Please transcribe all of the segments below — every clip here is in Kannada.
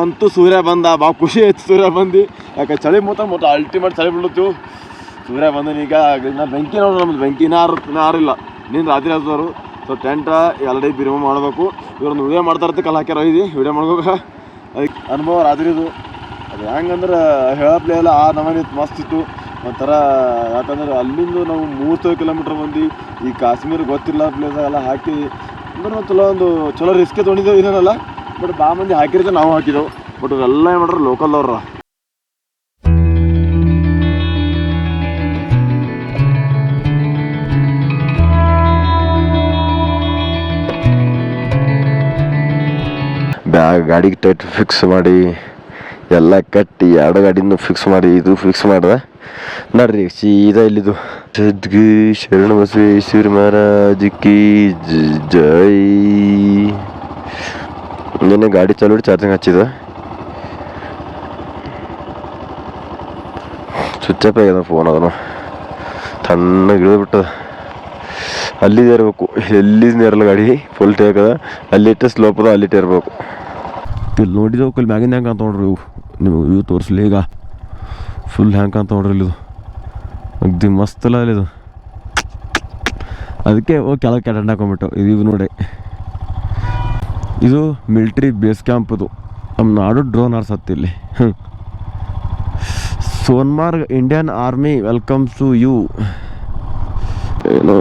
ಅಂತೂ ಸೂರ್ಯ ಬಂದ. ಭಾಳ ಖುಷಿ ಆಯ್ತು ಸೂರ್ಯ ಬಂದು. ಯಾಕೆ ಚಳಿ ಮೂತ ಮತ್ತು ಅಲ್ಟಿಮೇಟ್ ಚಳಿ ಬಿಡ್ಲತ್ತು ಸೂರ್ಯ ಬಂದನೀಗ ನಾ ಬೆಂಕಿ ನೋಡ್ರಿ ನಮ್ದು. ಬೆಂಕಿ ಇನ್ನಾರು ಇಲ್ಲ ನೀನು ರಾತ್ರಿ ಆದವರು ಸೊ ಟೆಂಟ ಆಲ್ರೆಡಿ ಬಿರಿಮ ಮಾಡಬೇಕು. ಇವ್ರನ್ನ ವಿಡಿಯೋ ಮಾಡ್ತಾ ಇರ್ತಿ ಕಲ್ ಹಾಕ್ಯಾರ ಇದು ವಿಡಿಯೋ ಮಾಡ್ಬೇಕು. ಅದಕ್ಕೆ ಅನುಭವ ರಾತ್ರಿದು ಅದು ಹೆಂಗಂದ್ರೆ ಹೇಳಪ್ಲೇ ಇಲ್ಲ. ಆ ನಮನಿತ್ತು ಮಸ್ತ್ ಇತ್ತು. ಒಂಥರ ಯಾಕಂದ್ರೆ ಅಲ್ಲಿಂದ ನಾವು ಮೂವತ್ತು ಕಿಲೋಮೀಟ್ರ್ ಬಂದು ಈ ಕಾಶ್ಮೀರ ಗೊತ್ತಿಲ್ಲ ಪ್ಲೇಸ್ ಹಾಕಿ. ಅಂದ್ರೆ ಚಲೋ ಒಂದು ಚಲೋ ರಿಸ್ಕೇ ತೊಗೊಂಡಿದ್ದೇವೆ ಇದೇನಲ್ಲ ಬಟ್ ಬಾ ಮಂದಿ ಹಾಕಿರ್ತೀವಿ, ನಾವು ಹಾಕಿದೆವು. ಬಟ್ ಎಲ್ಲ ಏನು ಲೋಕಲ್ ಅವ್ರ. ಬ್ಯಾಗ್ ಗಾಡಿಗೆ ಟೈಟ್ ಫಿಕ್ಸ್ ಮಾಡಿ, ಎಲ್ಲ ಕಟ್ಟಿ, ಎರಡು ಗಾಡಿನೂ ಫಿಕ್ಸ್ ಮಾಡಿ, ಇದು ಫಿಕ್ಸ್ ಮಾಡಿದೆ. ನಡ್ರಿ, ಸೀದಾ ಇಲ್ಲಿದು. ಸದ್ಗಿ ಶರಣ ಬಸವೇಶ್ವರ ಮಹಾರಾಜ್ ಕಿ ಜೈ. ನಿನ್ನೆ ಗಾಡಿ ಚಾಲು ಚಾರ್ಜಿಂಗ್ ಹಚ್ಚಿದ. ಸ್ವಿಚ್ ಆಫ್ ಆಗ್ಯದ ಫೋನ್ ಅದನ್ನು. ತಣ್ಣಗೆ ಇಳಿದ್ಬಿಟ್ಟದ ಅಲ್ಲಿದೆ ಇರಬೇಕು. ಎಲ್ಲಿ ಇರಲ್ಲ ಗಾಡಿ ಫುಲ್ ಟೇಕ್ ಅದ ಅಲ್ಲಿಟ್ಟೆ ಸ್ಲೋಪ್ ಅದ ಅಲ್ಲಿಟ್ಟೆ ಇರಬೇಕು ಇಲ್ಲಿ ನೋಡಿದ ಇಲ್ಲಿ ಮ್ಯಾಗಿಂದ ಹೆಂಗೆ ಅಂತ ನೋಡ್ರಿ ಇವು. ನಿಮಗೆ ಇವು ತೋರಿಸ್ಲಿ ಈಗ. ಫುಲ್ ಹ್ಯಾಂಗ್ ಅಂತ ನೋಡ್ರಿ ಇಲ್ಲಿದು. ಅಗ್ದಿ ಮಸ್ತ್ ಅಲ್ಲ ಇಲ್ಲಿದು. ಅದಕ್ಕೆ ಕೆಳಗೆ ಕೆಟ್ಟ ಹಾಕೊಂಬಿಟ್ಟು ಇದು ನೋಡಿ. ಇದು ಮಿಲ್ಟ್ರಿ ಬೇಸ್ ಕ್ಯಾಂಪ್ ಇದು ನಮ್ಮ ನಾಡು ಡ್ರೋನ್ ಇಲ್ಲಿ. Sonmarg Indian army welcomes to you. ಏನು,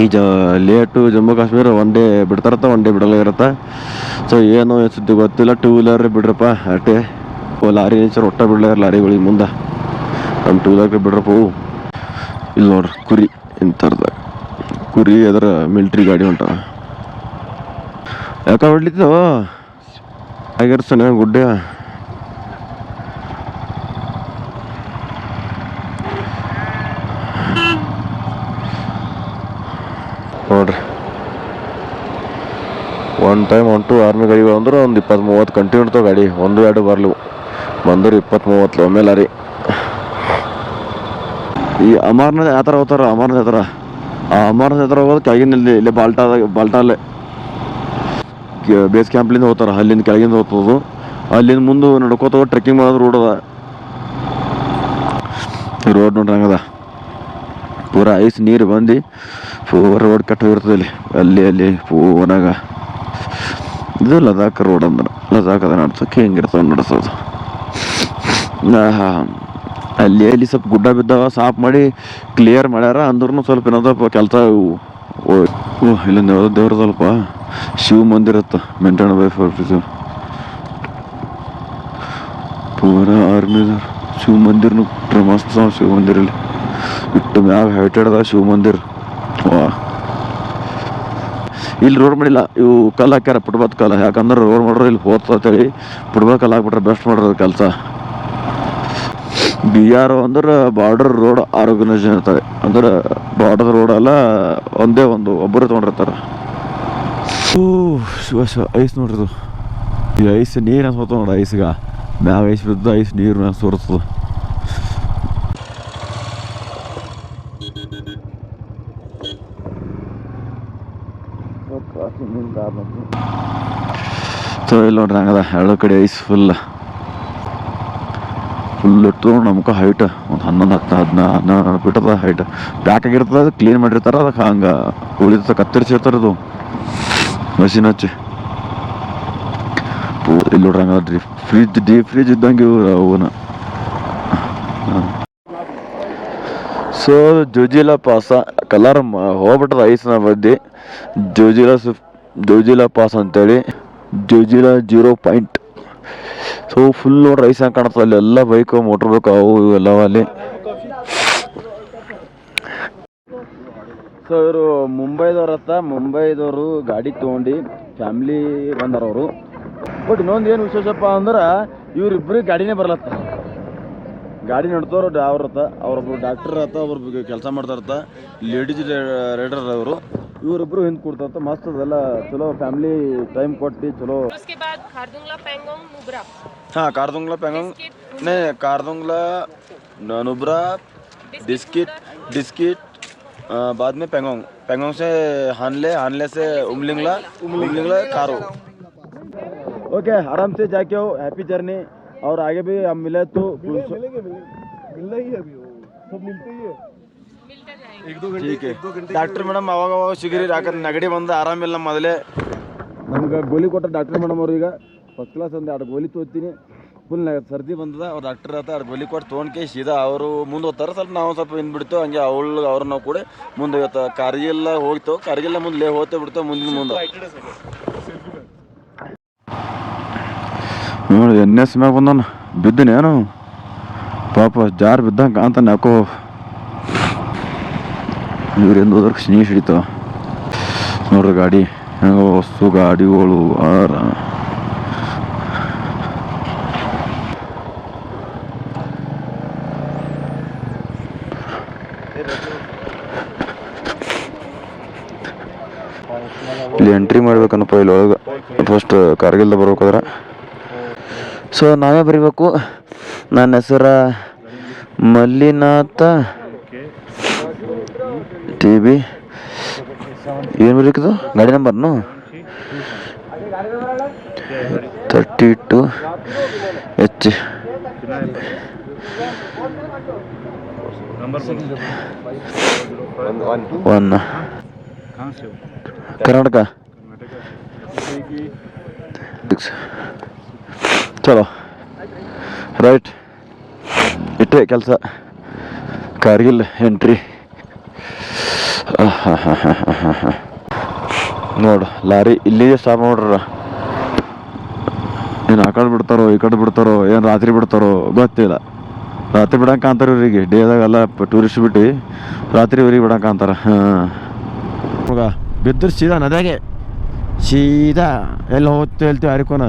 ಈ ಜ late Jammu Kashmir one day ಬಿಡ್ತಾರತ್ತ one day ಬಿಡಲ್ಲ ಇರತ್ತೆ ಸೊ, ಏನು ಸುದ್ದಿ ಗೊತ್ತಿಲ್ಲ, ಟೂ ವೀಲರ್ ಬಿಡ್ರಪ್ಪ ಅಷ್ಟೇ ಓ, ಲಾರಿ ಸರ್ ಒಟ್ಟ ಬಿಡ್ಲ ಲಾರಿಗಳಿಗೆ ಮುಂದೆ. ನಮ್ಮ ಟೂ ವೀಲರ್ ಬಿಡ್ರಪ್ಪ ಇಲ್ಲಿ ನೋಡ್ರಿ, ಕುರಿ ಇಂಥರ್ದ. ಕುರಿ ಅದರ ಮಿಲ್ಟ್ರಿ ಗಾಡಿ ಹೊಂಟ ಯಾಕೆ ಹೊಡ್ಲಿತ್ತು ಆಗಿರ್ತಾನೆ ಗುಡ್ಡ. ನೋಡ್ರಿ. One time one two army ಗಾಡಿ ಅಂದ್ರೆ ಒಂದು ಇಪ್ಪತ್ತು ಮೂವತ್ತು ಕಂಟಿನ್ಯೂ ಇರ್ತಾವೆ ಗಾಡಿ. ಒಂದು, ಎರಡು ಬರ್ಲು ಬಂದ್ರೆ ಇಪ್ಪತ್ತು ಮೂವತ್ತು ಒಮ್ಮೆಲ್ಲ ರೀ ಈ ಅಮರ್ನಾಥ್ ಯಾವ ಥರ ಹೋಗ್ತಾರ ಯಾವ ಥರ ಆ ಅಮರನಾಥ್ ಯಾವ ಥರ ಹೋಗೋದು ಕೆಳಗಿನಲ್ಲಿ ಇಲ್ಲೇ ಬಾಲ್ಟಾದಾಗ ಬಾಲ್ಟಾಲ್ಲೇ ಬೇಸ್ ಕ್ಯಾಂಪ್ಲಿಂದ ಹೋಗ್ತಾರೆ, ಅಲ್ಲಿಂದ ಕೆಳಗಿಂದ ಹೋಗ್ತದ ಅಲ್ಲಿಂದ ಮುಂದೆ ನಡ್ಕೋತ ಹೋಗಿ ಟ್ರೆಕ್ಕಿಂಗ್ ಮಾಡೋದು ರೋಡ್ ಅದ. ರೋಡ್ ನೋಡ್ರಿ ಹಂಗದ. ಪೂರ ಐಸ್ ನೀರು ಬಂದು ಪೂರ ರೋಡ್ ಕಟ್ ಹೋಗಿರ್ತದೆ ಇಲ್ಲಿ ಅಲ್ಲಿ ಅಲ್ಲಿ, ಪೂನಾಗ. ಇದು ಲದಾಖ್ ರೋಡ್ ಅಂದ್ರೆ. ಲದಾಖ್ ಅದ ನಡ್ಸೋಕೆ ಹೆಂಗಿರ್ತಾವ ನಡ್ಸೋದು. ಅಲ್ಲಿ ಅಲ್ಲಿ ಸ್ವಲ್ಪ ಗುಡ್ಡ ಬಿದ್ದಾವ ಸಾಫ್ ಮಾಡಿ ಕ್ಲಿಯರ್ ಮಾಡ್ಯಾರ. ಅಂದ್ರೂ ಸ್ವಲ್ಪ ಏನದಪ್ಪ ಕೆಲಸ ಇಲ್ಲೊಂದು ದೇವ್ರ ಸ್ವಲ್ಪ. ಶಿವ ಮಂದಿರ ಹತ್ತ ಮೆಂಟಣ ಬೈ ಫೋರ್ಟಿಸು ಪೂರ ಆರ್ಮಿದವ್ರು ಶಿವ ಮಂದಿರನು ಮಸ್ತ್ ಶಿವ ಮಂದಿರ ಇಲ್ಲಿ ಇಟ್ಟು ಮ್ಯಾಗ ಹಿಡ್ದ ಶಿವ ಮಂದಿರ. ವಾ. ಇಲ್ಲಿ ರೋಡ್ ಮಾಡಿಲ್ಲ, ಇವು ಕಲ್ಲು ಹಾಕ್ಯಾರ ಪುಟ್ಬಾತ್ ಕಾಲ ಯಾಕಂದ್ರೆ ರೋಡ್ ಮಾಡ್ರೆ ಇಲ್ಲಿ ಹೋಗ್ತದ ಅಂತೇಳಿ ಫುಟ್ಬಾಲ್ ಕಲ್ಲು ಹಾಕ್ಬಿಟ್ರೆ ಬೆಸ್ಟ್ ಮಾಡ್ರ ಕೆಲಸ. ಬಿ ಆರ್ ಅಂದ್ರೆ ಬಾರ್ಡರ್ ರೋಡ್ ಆರ್ಗನೈಸೇಷನ್ ಇರ್ತಾರೆ ಅಂದ್ರೆ ಬಾರ್ಡರ್ ರೋಡ್ ಅಲ್ಲ, ಒಂದೇ ಒಂದು ಒಬ್ಬರು ತೊಗೊಂಡಿರ್ತಾರೆ. ಓ ಶಿವ ಶಿವ ಐಸ್ ನೋಡ್ರಿ ಇದು. ಈ ಐಸ್ ನೀರು ಅನ್ಸೋತ ನೋಡಿ ಐಸ್ಗ ಮ್ಯಾಗ ಐಸ್ ಬಿದ್ದು ಐಸ್ ನೀರು ಮ್ಯಾಗ ಸೋರ್ತದ ಸೊ ಇಲ್ಲಿ ನೋಡ್ರಿ ಹಂಗದ ಎರಡು ಕಡೆ ಐಸ್ ಫುಲ್ ಫುಲ್ ಇಟ್ಟು ನಮ್ಗೆ ಹೈಟ್ ಒಂದು ಹನ್ನೊಂದು ಹತ್ತು ಹದಿನಾ ಹನ್ನೆರಡು ಫೀಟ್ ಹೈಟ್ ಪ್ಯಾಕ್ ಆಗಿರ್ತದೆ ಕ್ಲೀನ್ ಮಾಡಿರ್ತಾರೆ ಅದಕ್ಕೆ ಹಂಗೆ ಉಳಿದ ಕತ್ತರಿಸಿರ್ತಾರೆ ಅದು ಮಷಿನ್ ಇಲ್ಲಿ ನೋಡ್ರಿ. ಹಂಗದ್ರಿ ಫ್ರಿಜ್ ಡೀಪ್ ಫ್ರಿಜ್ ಇದ್ದಂಗೆ ಇವು, ಅವನ. ಸೊ ಜೋಜಿಲಾ ಪಾಸ, ಕಲರ್ ಹೋಗ್ಬಿಟ್ಟದ ಐಸ್ನ ಬದ್ದಿ ಜೋಜಿಲಾ ಸುಫ್ ಜೋಜಿಲಾ ಪಾಸ್ ಅಂತೇಳಿ. Zojila zero point. So full ನೋಡ್ರಿ ಐಸ್ ಹಂಗೆ ಕಾಣತ್ತದ ಅಲ್ಲಿ, ಎಲ್ಲ ಬೈಕು, ಮೋಟ್ರ್ ಬೈಕ್, ಅವು ಇವು ಎಲ್ಲ ಅಲ್ಲಿ ಸೊ ಇವರು ಮುಂಬೈದವ್ರು ಹತ್ತ ಮುಂಬೈದವರು ಗಾಡಿ ತೊಗೊಂಡು ಫ್ಯಾಮ್ಲಿ ಬಂದರವರು ಬಟ್ ಇನ್ನೊಂದು ಏನು ವಿಶೇಷಪ್ಪ ಅಂದ್ರೆ ಇವ್ರಿಬ್ರಿಗೆ ಗಾಡಿನೇ ಬರಲತ್ತ. ಗಾಡಿ ನಡ್ತವ್ರು ಅವ್ರ ಹತ್ತ ಅವ್ರೊಬ್ರು ಡಾಕ್ಟರ್ ಆತ ಒಬ್ರು ಕೆಲಸ ಮಾಡ್ತಾರತ್ತ ಲೇಡೀಸ್ ರೈಡರ್ ಅವರು. ಇವರಿಬ್ರು ಹಿಂದೆ ಕೊಡ್ತಾರತ್ತ ಮಸ್ತ್ ಅದೆಲ್ಲ ಚಲೋ ಫ್ಯಾಮಿಲಿ ಟೈಮ್ ಕೊಟ್ಟು ಚಲೋ. ಹಾಂ ಕಾರ್ದುಂಗ್ಲಾ ಪ್ಯಾಂಗೋಂಗ್. ನೇ ಕಾರ್ದುಂಗ್ಲಾ ನುಬ್ರಾ ಡಿಸ್ಕಿಟ್ ಡಿಸ್ಕಿಟ್ नहीं कारदुंगला न- नुब्रा डिस्किट डिस्किट अ, बाद में पेंगोंग पेंगोंग से हानले हानले से उमलिंगला उमलिंगला कारो ओके आराम से जाके हो हैप्पी जर्नी और आगे भी हम मिले तो मिलना ही है अभी वो सब मिलते ही है मिलते जाएंगे एक दो घंटे ठीक है एक दो घंटे ಡಾಕ್ಟರ್ ಮೇಡಮ್ ಅವಾಗ ಅವಾಗ ಸಿಗಿರಿ ಯಾಕಂದ್ರೆ ನೆಗಡಿ ಬಂದು ಆರಾಮಿಲ್ಲ ಮೊದಲೇ ನಮ್ಗೆ ಗೋಲಿ ಕೊಟ್ಟ ಡಾಕ್ಟರ್ ಮೇಡಮ್ ಅವ್ರು ಈಗ ಫಸ್ಟ್ ಕ್ಲಾಸ್ ಒಂದು ಎರಡು ಗೋಲಿ ತೋತೀನಿ ಫುಲ್ ಸರ್ದಿ ಬಂದದ, ಅವ್ರ ಡಾಕ್ಟರ್ ಆತ ಅವ್ರ ಬಲಿ ಕೊಟ್ಟು ತೊಗೊಂಡ್ಕೆ ಸೀದಾ ಅವರು ಮುಂದೆ ಹೋಗ್ತಾರೆ. ಸ್ವಲ್ಪ ನಾವು ಸ್ವಲ್ಪ ಹಿಂದೆ ಬಿಡ್ತೇವೆ, ಹಂಗೆ ಅವಳು ಅವ್ರು ನಾವು ಕೂಡ ಮುಂದೆ ಹೋಗ್ತಾ ಕಾರ್ಗಿಲ್ಲ ಹೋಗ್ತೇವೆ. ಕಾರ್ಗಿಲ್ಲ ಮುಂದೆ ಲೇ ಹೋಗ್ತೇವೆ ಬಿಡ್ತೇವೆ, ಮುಂದಿನ ಮುಂದೆ. ನೋಡಿ ಎನ್ ಎಸ್ ಮ್ಯಾಗ ಬಂದಾನ ಬಿದ್ದನೇನು ಪಾಪ ಜಾರ್ ಬಿದ್ದಂಗೆ ಅಂತ ಯಾಕೋ. ಇವ್ರಿಂದ ಹೋದ್ರೆ ಸ್ನೇಹಿತ ನೋಡ್ರಿ ಗಾಡಿ. ಹೆಂಗ ವಸ್ತು ಗಾಡಿಗಳು ಆರ ಇಲ್ಲಿ ಎಂಟ್ರಿ ಮಾಡ್ಬೇಕನ್ನಪ್ಪ ಇಲ್ಲಿ ಒಳಗೆ ಫಸ್ಟ್ ಕಾರ್ಗಿಲ್ದ ಬರ್ಬೇಕಾದ್ರೆ ಸೊ ನಾವೇ ಬರಿಬೇಕು. ನನ್ನ ಹೆಸರ ಮಲ್ಲಿನಾಥ. ಟಿ ಬಿ ಏನು ಬರೀಕಿದು? ಗಾಡಿ ನಂಬರ್ನು? Thirty two H one Karnataka. ಚಲೋ. ರೈಟ್ ಇಟ್ಟೆ ಕೆಲಸ. ಕಾರ್ಗಿಲ್ ಎಂಟ್ರಿ ನೋಡು, ಲಾರಿ ಇಲ್ಲಿಗೆ ಸ್ಟಾಪ್ ನೋಡ್ರ ಏನು ಆ ಕಡೆ ಬಿಡ್ತಾರೋ, ಈ ಕಡೆ ಬಿಡ್ತಾರೋ, ಏನು ರಾತ್ರಿ ಬಿಡ್ತಾರೋ ಗೊತ್ತಿಲ್ಲ. ರಾತ್ರಿ ಬಿಡಂಕ ಕಾಣ್ತಾರೆ ಇವರಿಗೆ. ಡೇದಾಗೆಲ್ಲ ಟೂರಿಸ್ಟ್ ಬಿಟ್ಟು ರಾತ್ರಿ ಇವ್ರಿಗೆ ಬಿಡಂಕ ಕಾಣ್ತಾರೆ. ಹಾಂ. ಬಿದ್ದರೆ ಸೀದಾ ನದಿಯಾಗೆ. ಸೀದಾ ಎಲ್ಲ ಹೋಗ್ತು ಹೇಳ್ತೀವಿ ಹರಿಕೋನ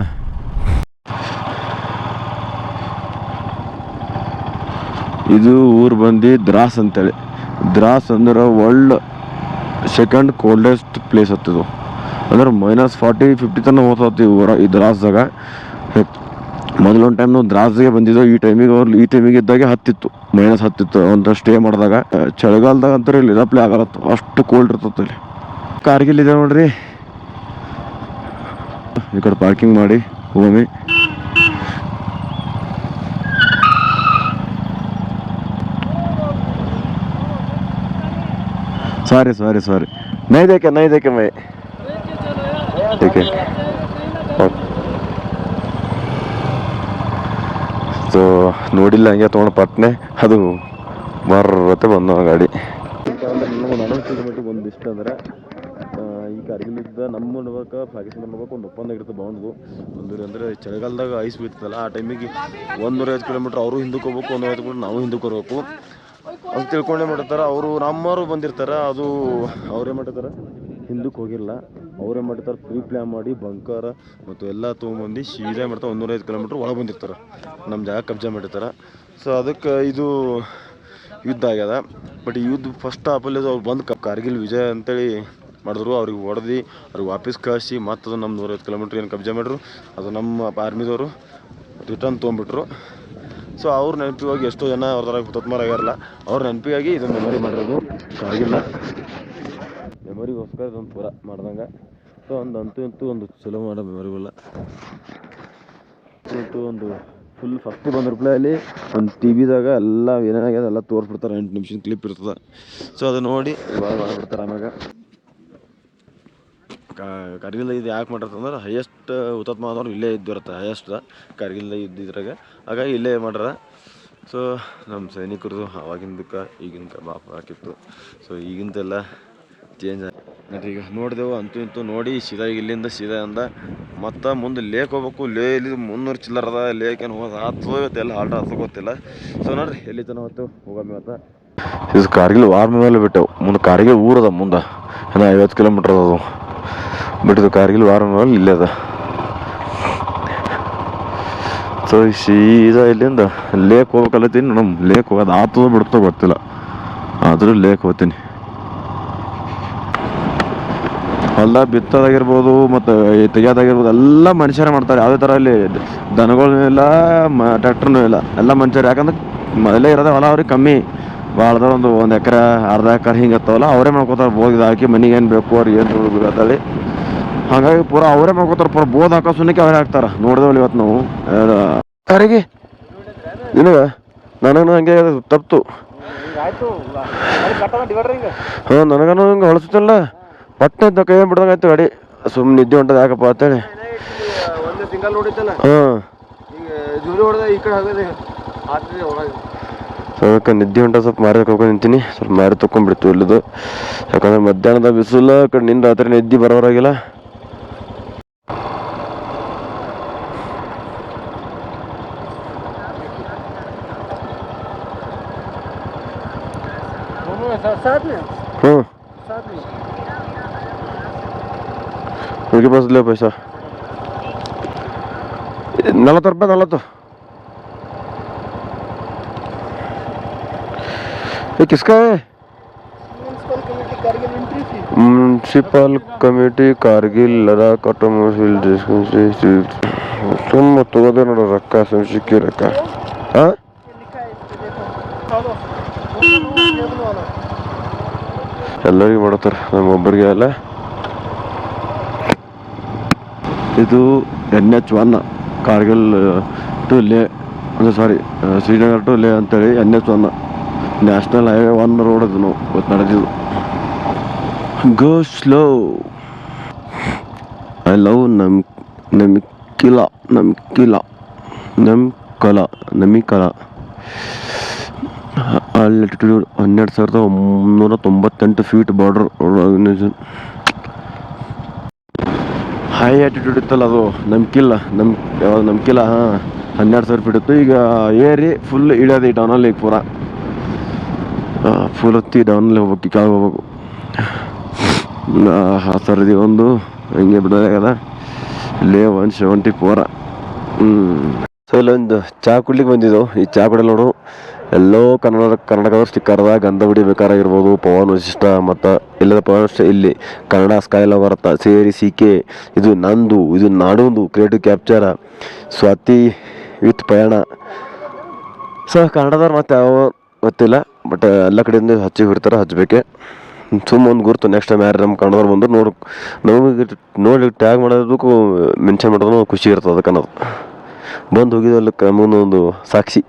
ಇದು ಊರು ಬಂದು ದ್ರಾಸ್ ಅಂತೇಳಿ. ದ್ರಾಸ್ ಅಂದ್ರೆ ವರ್ಲ್ಡ್ ಸೆಕೆಂಡ್ ಕೋಲ್ಡೆಸ್ಟ್ ಪ್ಲೇಸ್ ಹತ್ತಿದು ಅಂದ್ರೆ ಮೈನಸ್ ಫಾರ್ಟಿ ಫಿಫ್ಟಿ ತನಕ ಹೋಗ್ತತಿ ಊರ, ಈ ದ್ರಾಸ್ದಾಗ ಮೊದಲೊಂದು ಟೈಮ್ ನಾವು ದ್ರಾಸ್ಗೆ ಬಂದಿದ್ದೋ, ಈ ಟೈಮಿಗೆ ಅವ್ರು ಈ ಟೈಮಿಗೆ ಇದ್ದಾಗೆ ಹತ್ತಿತ್ತು. ಮೈನಸ್ ಹತ್ತಿತ್ತು. ಅಂತ ಸ್ಟೇ ಮಾಡಿದಾಗ, ಚಳಿಗಾಲದಾಗ ಅಂತಾರೆ ಇಲ್ಲಿ ಇರಪ್ಲೇ ಆಗಲತ್ತು ಅಷ್ಟು ಕೋಲ್ಡ್ ಇರ್ತದೆ ಇಲ್ಲಿ. ಕಾರ್ಗಿಲ್ ಇದೆ ನೋಡ್ರಿ. ಈ ಕಡೆ ಪಾರ್ಕಿಂಗ್ ಮಾಡಿ ಹೋಗಿ सॉरी सॉरी सॉरी नहीं देखे नहीं देखे मैं ठीक है ಸೊ ನೋಡಿಲ್ಲ ಹಂಗೆ ತೊಗೊಂಡು ಪಟ್ನೆ ಅದು ಬರ್ರತ್ತೆ ಬಂದು ಆ ಗಾಡಿ ನಮ್ಮ ನೋಡ್ಬೇಕು ಪಾಕಿಸ್ತಾನ ನೋಡ್ಬೇಕು ಒಂದು ಒಪ್ಪಂದ ಇರ್ತದೆ ಬೌಂಡ್ದು ಒಂದು ಅಂದರೆ ಚಳಿಗಾಲದಾಗ ಐಸ್ ಬೀಳ್ತದಲ್ಲ, ಆ ಟೈಮಿಗೆ ಒಂದೂರ ಐದು ಕಿಲೋಮೀಟ್ರ್ ಅವರು ಹಿಂದಕ್ಕೆ ಹೋಗ್ಬೇಕು ಒಂದೂರ ಐದು ಕಿಲೋಮೀಟ್ರ್ ನಾವು ಹಿಂದಕ್ಕೆ ಹೋಗ್ಬೇಕು ಅದು ತಿಳ್ಕೊಂಡೇ ಮಾಡಿರ್ತಾರೆ, ಅವರು ನಮ್ಮವರು ಬಂದಿರ್ತಾರೆ, ಅದು ಅವರೇ ಮಾಡಿರ್ತಾರೆ? ಹಿಂದಕ್ಕೆ ಹೋಗಿಲ್ಲ. ಅವರೇ ಮಾಡಿರ್ತಾರೆ? ಪ್ರೀ ಪ್ಲ್ಯಾನ್ ಮಾಡಿ ಬಂಕರ ಮತ್ತು ಎಲ್ಲ ತೊಗೊಂಬಂದು ಸೀದಾ ಮಾಡ್ತಾರೆ? ಒಂದೂರೈದು ಕಿಲೋಮೀಟ್ರ್ ಒಳಗೆ ಬಂದಿರ್ತಾರೆ. ನಮ್ಮ ಜಾಗ ಕಬ್ಜಾ ಮಾಡಿರ್ತಾರೆ. ಸೊ ಅದಕ್ಕೆ ಇದು ಯುದ್ಧ ಆಗ್ಯದ. ಬಟ್ ಯುದ್ಧ ಫಸ್ಟ್ ಆಪಲ್ಲಿ ಅವ್ರು ಬಂದು ಕಾರ್ಗಿಲ್ ವಿಜಯ ಅಂತೇಳಿ ಮಾಡಿದ್ರು, ಅವ್ರಿಗೆ ಹೊಡೆದು, ಅವ್ರಿಗೆ ವಾಪಸ್ ಕಳಿಸಿ ಮತ್ತು ಅದು ನಮ್ಮ ನೂರೈವತ್ತು ಕಿಲೋಮೀಟ್ರ್ ಏನು ಕಬ್ಜಾ ಮಾಡಿದ್ರು, ಅದು ನಮ್ಮ ಆರ್ಮಿದವರು ರಿಟರ್ನ್ ತೊಗೊಂಬಿಟ್ರು ಸೊ ಅವ್ರ ನೆನಪಿಗಾಗಿ ಎಷ್ಟೋ ಜನ ಅವ್ರದಾಗ ಹುತಾತ್ಮರ ಆಗ್ಯಾರಲ್ಲ, ಅವ್ರ ನೆನಪಿಗಾಗಿ ಇದು ಮೆಮೊರಿ ಮಾಡಿರೋದು. ಆಗಿಲ್ಲ. ಮೆಮೊರಿಗೋಸ್ಕರ ಇದೊಂದು ಪೂರ ಮಾಡ್ದಂಗೆ. ಸೊ ಒಂದು ಅಂತೂ ಅಂತೂ ಒಂದು ಚಲೋ ಮಾಡೋ ಮೆಮೊರಿಗಳ ಒಂದು ಫುಲ್ ಫಸ್ಟ್ ಬಂದ ರಿಪ್ಲೈಯಲ್ಲಿ ಒಂದು ಟಿ ವಿದಾಗ ಎಲ್ಲ ಏನೇನಾಗ್ಯದ ಎಲ್ಲ ತೋರಿಸ್ಬಿಡ್ತಾರೆ, ಎಂಟು ನಿಮಿಷದ ಕ್ಲಿಪ್ ಇರ್ತದೆ. ಸೊ ಅದು ನೋಡಿ ಭಾಳ ಮಾಡಿಬಿಡ್ತಾರೆ ಆಮ್ಯಾಗ. ಕಾರ್ಗಿಲ್ ಇದು ಯಾಕೆ ಮಾಡಿರ್ತಂದ್ರೆ ಹೈಯೆಸ್ಟ್ ಹುತಾತ್ಮ ಇಲ್ಲೇ ಇದ್ದಿರುತ್ತೆ ಹೈಯೆಸ್ಟ್ ಕಾರ್ಗಿಲ್ ಇದ್ದಿದ್ರಾಗ ಹಾಗಾಗಿ ಇಲ್ಲೇ ಮಾಡ್ಯಾರ ಸೊ ನಮ್ಮ ಸೈನಿಕರದು ಅವಾಗಿಂದಕ್ಕೆ ಈಗಿನ ಬಾಪ ಹಾಕಿತ್ತು ಸೊ ಈಗಿಂದೆಲ್ಲ ಚೇಂಜ್ ಆಗಿ ಈಗ ನೋಡಿದೆವು, ಅಂತೂ ಇಂತೂ ನೋಡಿ, ಸೀದಾ ಇಲ್ಲಿಂದ ಸೀದಾ ಅಂದ. ಮತ್ತು ಮುಂದೆ ಲೇಕ್ ಹೋಗ್ಬೇಕು, ಲೇ, ಇಲ್ಲಿ ಮುನ್ನೂರು ಚಿಲ್ಲರದ ಲೇಕ್ ಏನು ಹೋಗೋದು ಹತ್ತು ಗೊತ್ತಿಲ್ಲ ಆಲ್ಟ್ರ್ ಹತ್ತು ಗೊತ್ತಿಲ್ಲ. ಸೊ ನೋಡ್ರಿ, ಎಲ್ಲಿ ತನಕ ಹೊತ್ತು ಹೋಗಮ್ಮಿ ಇವತ್ತು ಇದು ಕಾರ್ಗಿಲ್ ವಾರ್ ಮೇಲೆ ಬಿಟ್ಟೆವು, ಮುಂದೆ ಕಾರ್ಗಿಲ್ ಊರದ ಮುಂದೆ ಏನೋ ಐವತ್ತು ಕಿಲೋಮೀಟ್ರ್ ಅದು. ಬಿಟ್ಟಿದ್ದು ಕಾರ್ಗಿಲ್ ವಾರ ಇಲ್ಲದ ಸೊ ಸೀದಾ ಇಲ್ಲಿಂದ ಲೇಕ್ ಹೋಗ್ಬೇಕಲ್ಲತ್ತೀನಿ ನಮ್ಮ ಲೇಕ್ ಹೋಗೋದು ಆತದ ಬಿಡ್ತೋ ಗೊತ್ತಿಲ್ಲ. ಆದರೂ ಲೇಕ್ ಹೋಗ್ತೀನಿ. ಹೊಲ್ದಾಗ ಬಿತ್ತೋದಾಗಿರ್ಬೋದು ಮತ್ತು ತೆಗಿಯೋದಾಗಿರ್ಬೋದು ಎಲ್ಲ ಮನುಷ್ಯರೇ ಮಾಡ್ತಾರೆ. ಯಾವುದೇ ಥರ ಇಲ್ಲಿ ದನಗಳೂ ಇಲ್ಲ, ಮ ಟ್ಯಾಕ್ಟ್ರೂ ಇಲ್ಲ. ಎಲ್ಲ ಮನುಷ್ಯರು. ಯಾಕಂದ್ರೆ ಮೊದಲೇ ಇರೋದೇ ಹೊಲ ಅವ್ರಿಗೆ ಕಮ್ಮಿ. ಭಾಳದ ಒಂದು ಒಂದು ಎಕರೆ, ಅರ್ಧ ಎಕರೆ ಹಿಂಗೆ ಇರ್ತಾವಲ್ಲ, ಅವರೇ ಮಾಡ್ಕೋತಾರೆ. ಬೋಗಿದ ಹಾಕಿ ಮನೆಗೆ ಏನು ಬೇಕು, ಅವ್ರಿಗೆ ಏನು ಅಂತೇಳಿ ಹಾಗಾಗಿ ಪೂರ ಅವರೇ ಮಾಡ್ಕೋತಾರೆ ಪೂರ ಬೋದ್ ಹಾಕೋ ಸುನ್ನಕ್ಕೆ ಅವರೇ ಹಾಕ್ತಾರೆ. ನೋಡಿದೇವಲ್ಲ ಇವತ್ತು ನಾವು. ಯಾರಿಗೆ? ನಿನಗೆ? ನನಗೂ ಹಂಗೆ ತಪ್ಪು. ಹಾಂ, ನನಗನು ಹಿಂಗೆ ಹೊಳಸುತ್ತಲ್ಲ ಪಟ್ಟೆ ಅಂತ ಕೈ ಬಿಡ್ದಂಗೆ ಆಯ್ತು ಗಾಡಿ. ಸುಮ್ಮನೆ ನಿದ್ದೆ ಹೊಂಟದ ಯಾಕಪ್ಪ ಅಂತೇಳಿ. ಅದಕ್ಕೆ ನಿದ್ದೆ ಹೊಂಟ ಸ್ವಲ್ಪ ಮಾರಿ ಕರ್ಕೊಂಡು ನಿಂತೀನಿ. ಸ್ವಲ್ಪ ಮಾರಿ ತೊಗೊಂಡ್ಬಿಡ್ತು ಇಲ್ಲದು. ಯಾಕಂದ್ರೆ ಮಧ್ಯಾಹ್ನದ ಬಿಸಿಲು ಕಡೆ ನಿನ್ನ ರಾತ್ರಿ ನಿದ್ದೆ ಬರೋರಾಗಿಲ್ಲ साथ में ಹ್ಞೂ साथ में उनके पास ले पैसा नलत रुपये नलत ये किसका है म्यूनसिपल कमेटी कारगिल एंट्री थी municipal committee Kargil Ladakh automobile district तुम तोगदे ನೋಡ ರೊಕ್ಕ ಸಿಕ್ಕಿ ರೊಕ್ಕ ಹಾಂ ಎಲ್ಲರಿಗೂ ಮಾಡತಾರೆ ನಮ್ಮೊಬ್ಬರಿಗೆ ಅಲ್ಲ. ಇದು N H one Kargil to Leh, ಅಂದರೆ ಸಾರಿ ಶ್ರೀನಗರ್ ಟು ಲೇ ಅಂತೇಳಿ N H one national highway one road ಅದು ನಾವು ಇವತ್ತು ನಡೆದಿದ್ದು. ಗೋ ಸ್ಲೋ. ಐ ಲವ್ ನಮ್ ನಮಿಕಿಲ ನಮಿಕಿಲ ನಮ್ಕಲ ನಮಿಕಲ ಆಲ್ಟಿಟ್ಯೂಡ್ ಹನ್ನೆರಡು ಸಾವಿರದ ಒಂಬೈನೂರ ತೊಂಬತ್ತೆಂಟು ಫೀಟ್ ಬಾರ್ಡರ್ ಹೈ ಆಟಿಟ್ಯೂಡ್ ಇತ್ತಲ್ಲ ಅದು ನಂಬಿಕಿಲ್ಲ ನಮ್ ಯಾವ್ದು ನಂಬಿಕಿಲ್ಲ ಹಾಂ, ಹನ್ನೆರಡು ಸಾವಿರ ಫೀಟ್ ಇತ್ತು. ಈಗ ಏರಿ ಫುಲ್ ಇಳಿಯೋದು ಈ ಡೌನಲ್ಲಿ ಈಗ ಪೂರ. ಫುಲ್ ಹೊತ್ತಿ ಡೌನಲ್ಲಿ ಹೋಗ್ಬೇಕು ಕೆಳಗೆ ಹೋಗ್ಬೇಕು. ಆ ಥರದಿ ಒಂದು ಹಂಗೆ ಬಿಡೋದಾಗದ ಲೇ ಒನ್ ಸೆವೆಂಟಿ ಫೋರ ಹ್ಞೂ ಸೊ ಇಲ್ಲೊಂದು ಚಾ ಕುಡ್ಲಿಕ್ಕೆ ಬಂದಿದ್ದು. ಈ ಚಹಾ ಕುಡಿಯಲ್ಲ ನೋಡು. ಎಲ್ಲೋ ಕನ್ನಡ ಕರ್ನಾಟಕದ ಸ್ಟಿಕ್ಕರ್ದ ಗಂಧ ಬೇಕಾರಾಗಿರ್ಬೋದು ಪವನ್ ವಶಿಷ್ಠ ಮತ್ತು ಇಲ್ಲದ ಪವನ್ ವಶಿಷ್ಠ ಇಲ್ಲಿ ಕನ್ನಡ ಸ್ಕೈಲ ಬರುತ್ತಾ. ಸೇರಿ ಸಿ ಕೆ ಇದು ನಂದು, ಇದು ನಾಡೊಂದು ಕ್ರಿಯೇಟಿವ್ ಕ್ಯಾಪ್ಚರ ಸ್ವಾತಿ ವಿತ್ ಪಯಣ. ಸೊ ಕನ್ನಡದವ್ರು ಮತ್ತೆ ಯಾವ ಗೊತ್ತಿಲ್ಲ. ಬಟ್ ಎಲ್ಲ ಕಡೆಯಿಂದ ಹಚ್ಚಿ ಬಿಡ್ತಾರೆ ಹಚ್ಚಬೇಕೆ ಸುಮ್ಮ ಒಂದು ಗುರುತು ನೆಕ್ಸ್ಟ್ ಟೈಮ್ ಯಾರು ನಮ್ಮ ಕನ್ನಡದವ್ರು ಬಂದು ನೋಡಿ ನಮಗೆ ನೋಡಿ ಟ್ಯಾಗ್ ಮಾಡೋದಕ್ಕೂ ಮೆನ್ಷನ್ ಮಾಡೋದು ಖುಷಿ ಇರ್ತದೆ ಅದಕ್ಕೆ ಬಂದು ಕ್ರಮನ ಒಂದು ಸಾಕ್ಷಿ.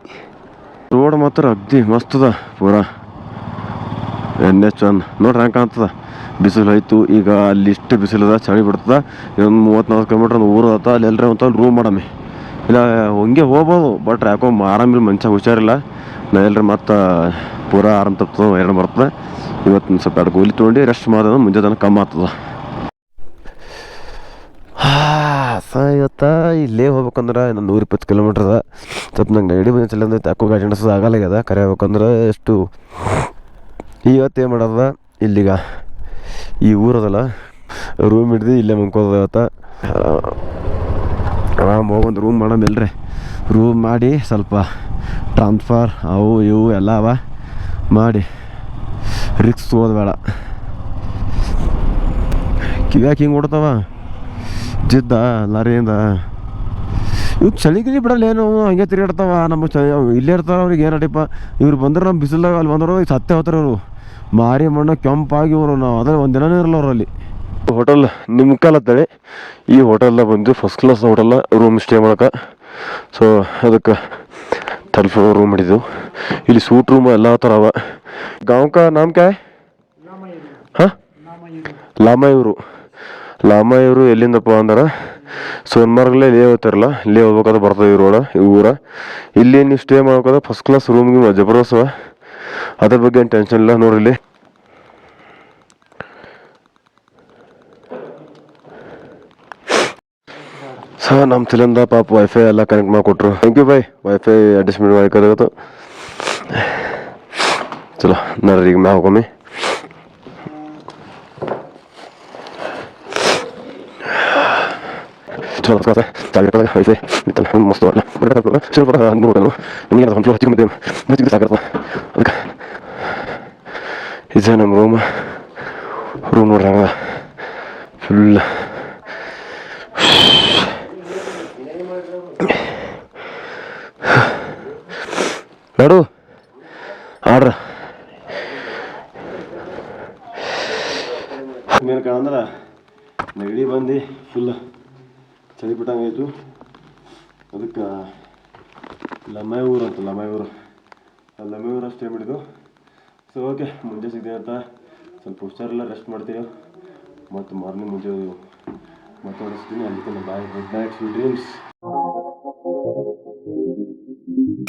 ರೋಡ್ ಮಾತ್ರ ಅಗ್ದಿ ಮಸ್ತದ ಅದ ಪೂರ. ಎನ್ ಎಚ್ ಒನ್ ನೋಡ್ರಿ ಹಂಗೆ ಕಾಣ್ತದ. ಬಿಸಿಲು ಆಯ್ತು ಈಗ ಅಲ್ಲಿ ಇಷ್ಟು ಬಿಸಿಲದ ಚಳಿ ಬಿಡ್ತದ. ಇನ್ನೊಂದು ಮೂವತ್ತು ನಲ್ವತ್ತು ಕಿಲೋಮೀಟ್ರ್ ಒಂದು ಊರು ಅಲ್ಲಿ ಎಲ್ಲರ ಅಂತ ರೂಮ್ ಮಾಡಮ್ಮಿ ಇಲ್ಲ, ಹಂಗೆ ಹೋಗ್ಬೋದು ಬಟ್ ಯಾಕೋ ಆರಾಮಿಲ್ಲ ಮನುಷ್ಯ ಹುಷಾರಿಲ್ಲ. ನಾ ಎಲ್ಲರ ಮತ್ತೆ ಪೂರಾ ಆರಾಮ್ ತಪ್ತದ ಎರಡು ಬರ್ತದೆ. ಇವತ್ತು ಸ್ವಲ್ಪ ಎರಡು ಗೋಲಿ ತೊಗೊಂಡು ರೆಸ್ಟ್ ಮಾಡೋದು ಮುಂಜಾನೆ ಕಮ್ಮಿ ಆಗ್ತದ ಸ ಇವತ್ತ ಇಲ್ಲೇ ಹೋಗ್ಬೇಕಂದ್ರೆ ಇನ್ನೊಂದು ನೂರ ಇಪ್ಪತ್ತು ಕಿಲೋಮೀಟ್ರ್ ಅದ. ಸ್ವಲ್ಪ ನಂಗೆ ನಡಿ ಚಲೋ ಅಂದ್ರೆ ಗಾಡಿ ನಡೆಸೋದು ಆಗಲ್ಲಾಗ್ಯದ ಕರೆ ಹೋಗ್ಬೇಕಂದ್ರೆ ಎಷ್ಟು? ಇವತ್ತು ಏನು ಮಾಡೋದ? ಇಲ್ಲಿಗ. ಈ ಊರದಲ್ಲ ರೂಮ್ ಹಿಡ್ದು ಇಲ್ಲೇ ಮುಂಕೋದ ಇವತ್ತ. ಆರಾಮ್ ಹೋಗೊಂದು ರೂಮ್ ಮಾಡೋಮಿಲ್ರಿ ರೂಮ್ ಮಾಡಿ ಸ್ವಲ್ಪ ಟ್ರಾನ್ಸ್ಫರ್ ಅವು ಇವು ಎಲ್ಲ ಅವ ಮಾಡಿ. ರಿಕ್ಸ್ ತೊಗೋದು ಬೇಡ. ಕಿವ್ಯಾಕೆ ಹಿಂಗೆ ಓಡ್ತಾವ? ಜಿದ್ದ ಲಾರಿಯಿಂದ ಇವ್ ಚಳಿ ಗಿಳಿ ಬಿಡಲ್ಲ ಏನು? ಹಂಗೆ ತಿರುಗಾಡ್ತಾವ. ನಮ್ಮ ಚಳಿ ಇಲ್ಲೇ ಇರ್ತಾರ ಅವ್ರಿಗೆ ಏನು ಅಡಿಪ? ಇವ್ರು ಬಂದ್ರೆ ನಮ್ಮ ಬಿಸಿಲಾಗ ಅಲ್ಲಿ ಬಂದ್ರೆ ಈಗ ಸತ್ತೇ ಹೋಗ್ತಾರೆ ಇವರು. ಮಾರಿ ಮಣ್ಣು ಕೆಂಪಾಗಿ ಇವರು ನಾವು. ಅದೇ ಒಂದು ದಿನನೇ ಇರಲ್ಲ ಅವರಲ್ಲಿ. ಅಲ್ಲಿ ಹೋಟೆಲ್ ನಿಮ್ಮ ಕಾಲತ್ತೇಳಿ ಈ ಹೋಟೆಲ್ದಾಗ ಬಂದು first class hotel room stay ಮಾಡೋಕೆ. ಸೊ ಅದಕ್ಕೆ ಥರ್ಡ್ ಫ್ಲೋರ್ ರೂಮ್ ಹಿಡಿದು ಇಲ್ಲಿ ಸೂಟ್ ರೂಮ್ ಎಲ್ಲ ಥರ ಅವ. ಗಾಂವ್ಕ ಕಾ ಹಾಂ? ಲಾಮ ಹಾಂ ಲಾಮಾಯೂರು ಇವರು ಎಲ್ಲಿಂದಪ್ಪ ಅಂದ್ರೆ ಸೋನ್ಮಾರ್ಗ್ಲೇ ಲೇ ಹೋಗ್ತಾರಲ್ಲ, ಲೇ ಹೋಗ್ಬೇಕಾದ್ರೆ ಬರ್ತದೆ ಈ ರೋಡ ಈ ಊರ. ಇಲ್ಲಿ ನೀವು ಸ್ಟೇ ಮಾಡ್ಬೇಕಾದ್ರೆ ಫಸ್ಟ್ ಕ್ಲಾಸ್ ರೂಮ್ಗೆ ಜಬರ್ದಸ್ತ್ ಅದ್ರ ಬಗ್ಗೆ ಏನು ಟೆನ್ಷನ್ ಇಲ್ಲ ನೋಡಿ ಇಲ್ಲಿ. ಸರ್ ನಮ್ಮ ತಲೆಯಿಂದ ಪಾಪ ವೈಫೈ ಎಲ್ಲ ಕನೆಕ್ಟ್ ಮಾಡಿಕೊಟ್ರು. Thank you bye wifi adjustment ಮಾಡಿಕೊಡೋದು ಚಲೋ, ನಡ್ರಿ ಈಗ ಮ್ಯಾಗ ಚಲೋ ಸ್ಕಾಸ ಚಾರ್ಜ್ ವೈಫೈ ಮಿತ್ತಲ್ಲ ಮಸ್ತ್ ಅಲ್ಲ ಬಡ ಸ್ವಲ್ಪ ನೋಡೋಣ ನಿಮಗೆ ಅದು ಫ್ಲೋ ಹಚ್ಕೊಂಬತ್ತೆ ಮಚ್ಚಿಗೆ ಸಾಕತ್ತ ಅದಕ್ಕೆ ಇದೆ ನಮ್ಮ ರೂಮ್ ರೂಮ್ ನೋಡ್ರಿ ಹಂಗ ಫುಲ್ ನೋಡು ಆಡ್ರ ಮೇನ್ ಕಾಣಂದ್ರ ನೆಗಡಿ ಬಂದು ಫುಲ್ ಚಳಿ ಬಿಟ್ಟಂಗಾಯ್ತು ಅದಕ್ಕೆ ಲಮ್ಮೆ ಊರು ಅಂತ ಲಮ್ಮೆ ಊರು ಲಮ್ಮೆ ಊರು ಸ್ಟೇ ಮಾಡಿದ್ದು ಸೊ ಓಕೆ ಮುಂಜೆ ಸಿಗ್ತೀನಿ ಅಂತ ಸ್ವಲ್ಪ ಹುಷಾರೆಲ್ಲ ರೆಸ್ಟ್ ಮಾಡ್ತೀವಿ ಮತ್ತು ಮಾರ್ನಿಂಗ್ ಮುಂಜೆ ಮತ್ತೆ ಹೊಡಿಸ್ತೀನಿ ಅಲ್ಲಿ bye good night sweet dreams